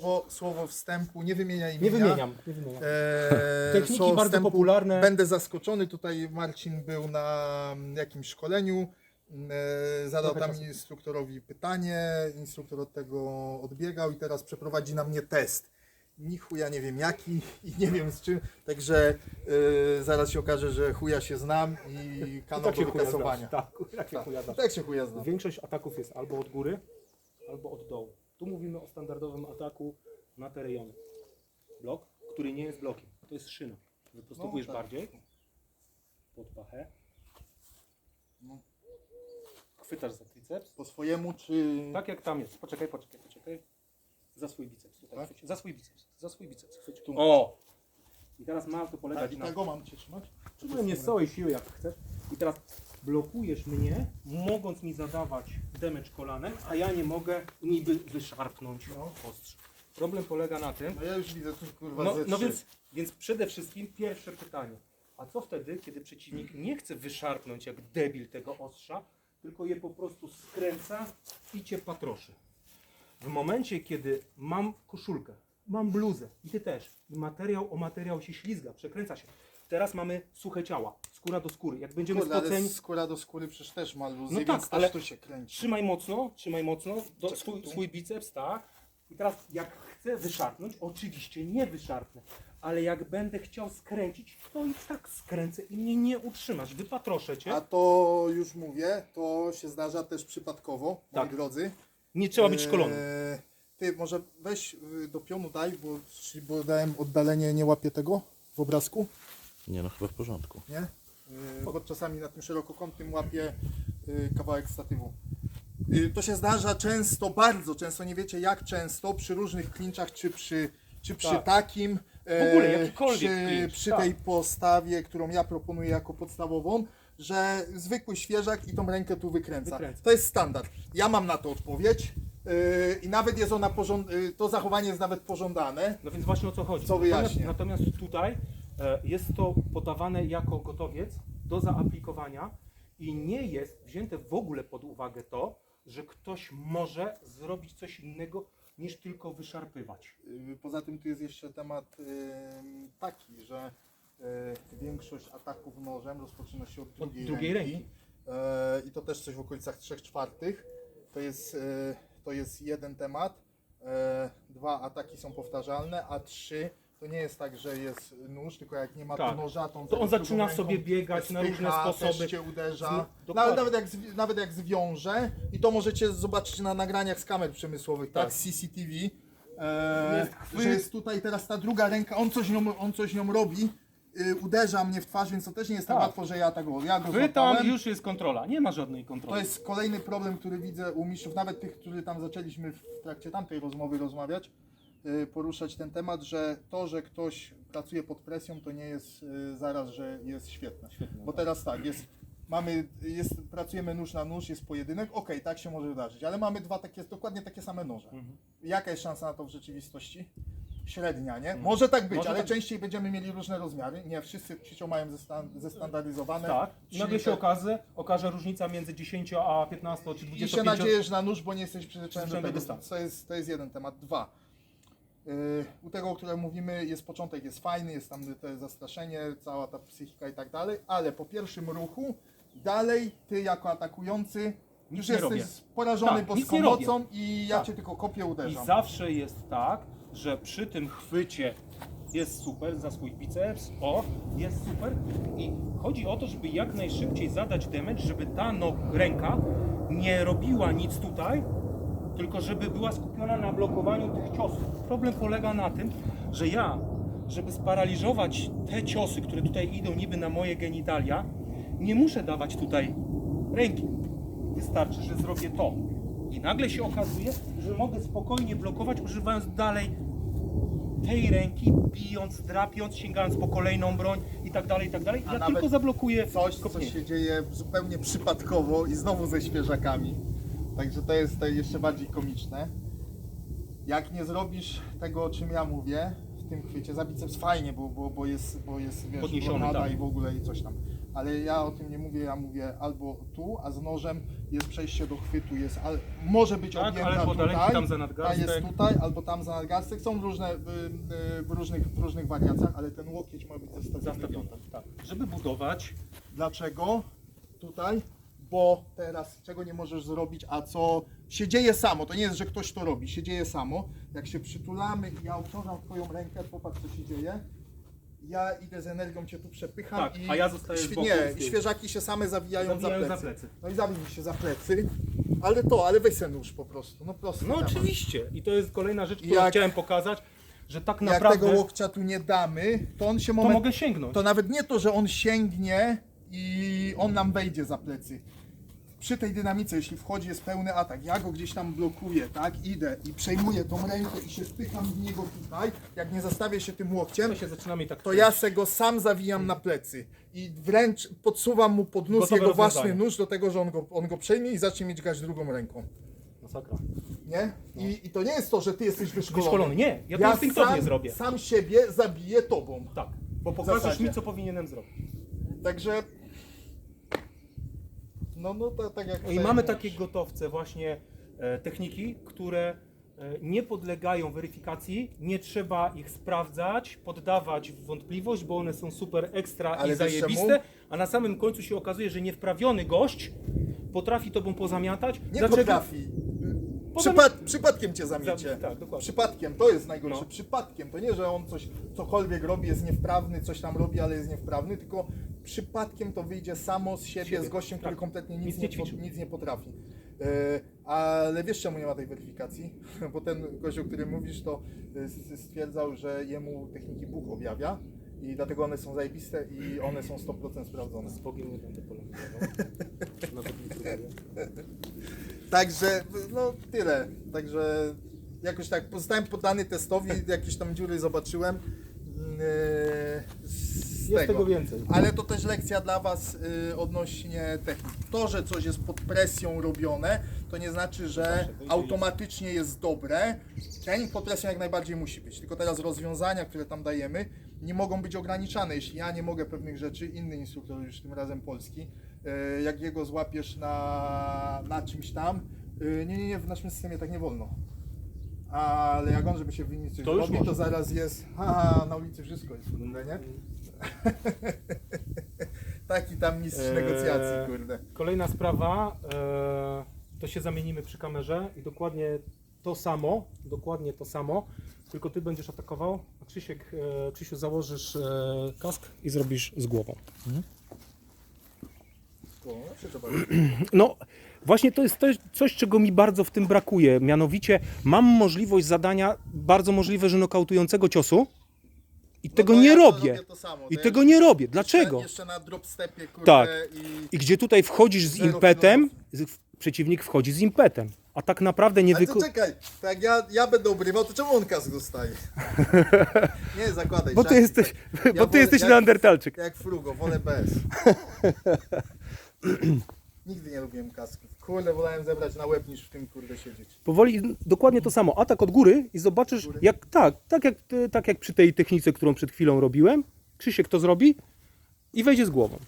Słowo, słowo wstępu, nie wymienia imienia. Nie wymieniam, nie wymieniam. Eee, Techniki słowo bardzo wstępu. popularne. Będę zaskoczony. Tutaj Marcin był na mm, jakimś szkoleniu. E, zadał Trochę tam czasu. instruktorowi pytanie. Instruktor od tego odbiegał i teraz przeprowadzi na mnie test. Ni chuja nie wiem jaki i nie wiem z czym. Także e, zaraz się okaże, że chuja się znam i kanał tak się do chuja wykasowania. znasz. Tak, tak się Tak, chuja tak się chuja znam. Większość ataków jest albo od góry, albo od dołu. Tu mówimy o standardowym ataku na te rejony. Blok, który nie jest blokiem. To jest szyna. Wyprostowujesz No, tak. bardziej pod pachę. No. Chwytasz za triceps. Po swojemu czy... Tak jak tam jest. Poczekaj, poczekaj, poczekaj. Za swój biceps. Tutaj Tak? chwyć. Za swój biceps. Za swój biceps. Chwyć. Tu. O! I teraz ma to Tak, polegać i na... tego mam cię trzymać? Czy mnie z całej siły jak chcesz. I teraz blokujesz mnie, mogąc mi zadawać damage kolanem, a ja nie mogę niby wyszarpnąć No. ostrze. Problem polega na tym, No ja już widzę tu kurwa no, ze no trzy. więc, więc przede wszystkim pierwsze pytanie. A co wtedy, kiedy przeciwnik nie chce wyszarpnąć jak debil tego ostrza, tylko je po prostu skręca i cię patroszy. W momencie, kiedy mam koszulkę, mam bluzę i ty też, i materiał o materiał się ślizga, przekręca się. Teraz mamy suche ciała, skóra do skóry. Jak będziemy Kurde, ale spoceni, skóra do skóry przecież też ma luzy, No więc tak, też ale- tu się kręci. trzymaj mocno, trzymaj mocno, do, Czekaj, swój, tu. swój biceps, tak. I teraz jak chcę wyszarpnąć, oczywiście nie wyszarpnę, ale jak będę chciał skręcić, to i tak skręcę i mnie nie utrzymasz, wypatroszę cię. A to już mówię, to się zdarza też przypadkowo, Tak. moi drodzy. Nie trzeba być szkolonym. Eee, Ty, może weź y, do pionu daj, bo, bo dałem oddalenie, nie łapię tego w obrazku, Nie no, chyba w porządku. nie? Yy, bo czasami na tym szerokokątnym łapię y, kawałek statywu. Y, To się zdarza często, bardzo często, nie wiecie jak często, przy różnych klinczach, czy przy, czy przy Tak. takim, W ogóle e, jakikolwiek przy, klincz, przy tak. tej postawie, którą ja proponuję jako podstawową, że zwykły świeżak i tą rękę tu wykręca. Wykręca. To jest standard. Ja mam na to odpowiedź yy, i nawet jest ona pożąd- yy, to zachowanie jest nawet pożądane. No więc właśnie o co chodzi. Co wyjaśnię. Natomiast, natomiast tutaj e, jest to podawane jako gotowiec do zaaplikowania i nie jest wzięte w ogóle pod uwagę to, że ktoś może zrobić coś innego niż tylko wyszarpywać. Yy, Poza tym tu jest jeszcze temat yy, taki, że yy, większość ataków nożem rozpoczyna się od drugiej, drugiej ręki. ręki. Yy, I to też coś w okolicach 3 czwartych. To jest, to jest jeden temat. Yy, Dwa ataki są powtarzalne, a trzy to nie jest tak, że jest nóż, tylko jak nie ma Tak. tu noża, to on, To on sobie zaczyna drugą sobie ręką biegać na różne spycha, sposoby. Też cię uderza. Z- Nawet, dokładnie. nawet, jak, zwi- nawet jak zwiąże, i to możecie zobaczyć na nagraniach z kamer przemysłowych, tak, Tak. z CCTV, e, Jest chwyt. że jest tutaj teraz ta druga ręka, on coś nią, on coś nią robi, y, uderza mnie w twarz, więc to też nie jest tak, Tak. łatwo, że ja tak ja go złapałem. i już jest kontrola. Nie ma żadnej kontroli. To jest kolejny problem, który widzę u mistrzów, nawet tych, którzy tam zaczęliśmy w trakcie tamtej rozmowy rozmawiać, poruszać ten temat, że to, że ktoś pracuje pod presją, to nie jest y, zaraz, że jest świetne. Świetne, Bo tak. teraz tak, jest, mamy, jest, pracujemy nóż na nóż, jest pojedynek, okej, tak się może wydarzyć, ale mamy dwa takie, dokładnie takie same noże. Mhm. Jaka jest szansa na to w rzeczywistości? Średnia, nie? Może tak być, Mhm. Może ale tak- częściej będziemy mieli różne rozmiary. Nie, wszyscy ćwiczą mają zestan- zestandaryzowane. Tak. I nagle się te- okaże, okaże różnica między 10 a 15 czy I 25. się nadziejesz na nóż, bo nie jesteś przyzwyczajony do tego. dystans. To jest, to jest jeden temat. Dwa. Yy, u tego, o którym mówimy, jest początek, jest fajny, jest tam to zastraszenie, cała ta psychika i tak dalej, ale po pierwszym ruchu dalej ty jako atakujący już nie jesteś robię. porażony Tak, nic boską mocą i ja Tak. cię tylko kopię I uderzam. zawsze jest tak, że przy tym chwycie jest super za swój biceps, o, jest super i chodzi o to, żeby jak najszybciej zadać damage, żeby ta no, ręka nie robiła nic tutaj, tylko żeby była skupiona na blokowaniu tych ciosów. Problem polega na tym, że ja, żeby sparaliżować te ciosy, które tutaj idą niby na moje genitalia, nie muszę dawać tutaj ręki. Wystarczy, że zrobię to. I nagle się okazuje, że mogę spokojnie blokować, używając dalej tej ręki, bijąc, drapiąc, sięgając po kolejną broń i tak dalej, i tak dalej. A Ja nawet tylko zablokuję Coś, co kopnięcie. się dzieje zupełnie przypadkowo i znowu ze świeżakami. Także to jest jeszcze bardziej komiczne. Jak nie zrobisz tego, o czym ja mówię w tym chwycie, za biceps fajnie, bo, bo, bo jest, bo jest wiesz, Podniesiony, tak. i w ogóle i coś tam. ale ja o tym nie mówię, ja mówię albo tu, a z nożem jest przejście do chwytu, jest, al, może być Tak, objęta ale podaleki tutaj, tam za ta nadgarstek. jest tutaj, albo tam za nadgarstek, są różne w, w, różnych, w różnych wariacjach, ale ten łokieć ma być zastawiony. Zastawione, tak. Żeby budować, Dlaczego? Tutaj, bo teraz czego nie możesz zrobić, a co się dzieje samo, to nie jest, że ktoś to robi, się dzieje samo. Jak się przytulamy i ja obciążam twoją rękę, popatrz co się dzieje. Ja idę z energią, cię tu przepycham Tak, i a ja zostaję z boku Nie, z tyłu. świeżaki się same zawijają, Zawijają za, za plecy. plecy. No i zawij się za plecy. Ale to, ale weź sen nóż po prostu. No prosto. no oczywiście. I to jest kolejna rzecz, którą Jak- chciałem pokazać, że tak Jak naprawdę tego łokcia tu nie damy, to on się to moment... mogę sięgnąć. To nawet nie to, że on sięgnie i on nam wejdzie za plecy. Przy tej dynamice, jeśli wchodzi, jest pełny atak. Ja go gdzieś tam blokuję, tak? Idę i przejmuję tą rękę i się wpycham w niego tutaj. Jak nie zastawię się tym łokciem, To się zaczynamy tak to ja se go sam zawijam na plecy. I wręcz podsuwam mu pod nóż Gotowe jego własny nóż do tego, że on go, on go przejmie i zacznie mieć grać drugą ręką. Masakra. Nie? I, I to nie jest to, że ty jesteś wyszkolony. Wyszkolony. Nie, ja to instynktownie sam, zrobię. sam siebie zabiję tobą. Tak, bo pokażesz zasadzie. mi, co powinienem zrobić. Także. No, no to, tak jak. I mamy takie gotowce właśnie e, techniki, które e, nie podlegają weryfikacji, nie trzeba ich sprawdzać, poddawać w wątpliwość, bo one są super ekstra Ale i wiesz zajebiste, czemu? a na samym końcu się okazuje, że niewprawiony gość potrafi tobą pozamiatać. Nie potrafi. Pozami- Przypad, przypadkiem cię zamiecie. Za- tak, dokładnie. Przypadkiem, to jest najgorsze. No. Przypadkiem. To nie, że on coś cokolwiek robi, jest niewprawny, coś tam robi, ale jest niewprawny, tylko przypadkiem to wyjdzie samo z siebie, Siebie, z gościem, który tak. kompletnie nic, Nic nie, nie nic nie potrafi. E, ale wiesz czemu nie ma tej weryfikacji? Bo ten gość, o którym mówisz, to e, stwierdzał, że jemu techniki Bóg objawia i dlatego one są zajebiste i one są 100% sprawdzone. Z Bogiem nie będę polemizował. Nawet nie próbuję. Także, no tyle. Także jakoś tak pozostałem poddany testowi, jakieś tam dziury zobaczyłem. Yy, z Jest tego. tego więcej. Ale to też lekcja dla Was yy, odnośnie technik. To, że coś jest pod presją robione, to nie znaczy, że automatycznie jest dobre. Trening pod presją jak najbardziej musi być. Tylko teraz rozwiązania, które tam dajemy, nie mogą być ograniczane. Jeśli ja nie mogę pewnych rzeczy, inny instruktor, już tym razem polski, yy, jak jego złapiesz na, na czymś tam, yy, nie, nie, nie, w naszym systemie tak nie wolno. Ale jak on, żeby się winnić coś To już robi, to zaraz jest, haha, na ulicy wszystko jest, kurde, nie? Taki tam mistrz Eee, negocjacji, kurde. Kolejna sprawa, e, to się zamienimy przy kamerze i dokładnie to samo, dokładnie to samo, tylko ty będziesz atakował, a Krzysiek, e, Krzysiu założysz e, kask i zrobisz z głową. O, no się trzeba No, właśnie to jest coś- coś, czego mi bardzo w tym brakuje. Mianowicie mam możliwość zadania bardzo możliwe, że nokautującego ciosu i tego No to nie ja to robię. to samo. I To tego nie robię. Dlaczego? Jeszcze, na drop stepie, kurde, Tak. i... I gdzie tutaj wchodzisz z Zero impetem, z- przeciwnik wchodzi z impetem. A tak naprawdę nie Ale to wykonuje. czekaj, tak jak ja, ja będę obrywał, to czemu on kask dostaje? nie, zakładaj. Bo ty żarcik, jesteś, tak. bo ty wolę- jesteś jak- neandertalczyk. Jak frugo, wolę bez. Nigdy nie lubiłem kasków. Kurde, wolałem zebrać na łeb niż w tym kurde siedzieć. Powoli, dokładnie to samo. Atak od góry i zobaczysz, Góry. jak tak, tak jak, tak jak przy tej technice, którą przed chwilą robiłem. Krzysiek to zrobi i wejdzie z głową.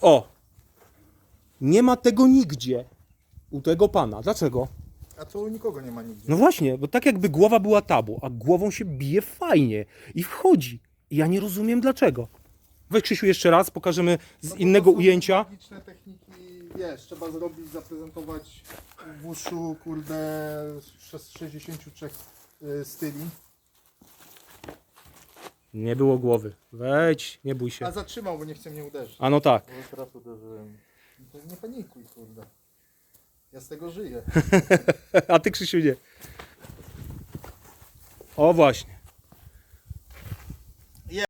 O! Nie ma tego nigdzie u tego pana. Dlaczego? A to u nikogo nie ma nigdzie. No właśnie, bo tak jakby głowa była tabu, a głową się bije fajnie i wchodzi. I ja nie rozumiem dlaczego. Weź Krzysiu jeszcze raz, pokażemy z No innego to są ujęcia. Techniki, wiesz, trzeba zrobić, zaprezentować w uszu, kurde, z 63 y, styli. Nie było głowy. Wejdź, nie bój się. A zatrzymał, bo nie chce mnie uderzyć. A no tak. Bo teraz uderzyłem. To nie panikuj, kurde. Ja z tego żyję. A ty Krzysiu nie. O właśnie.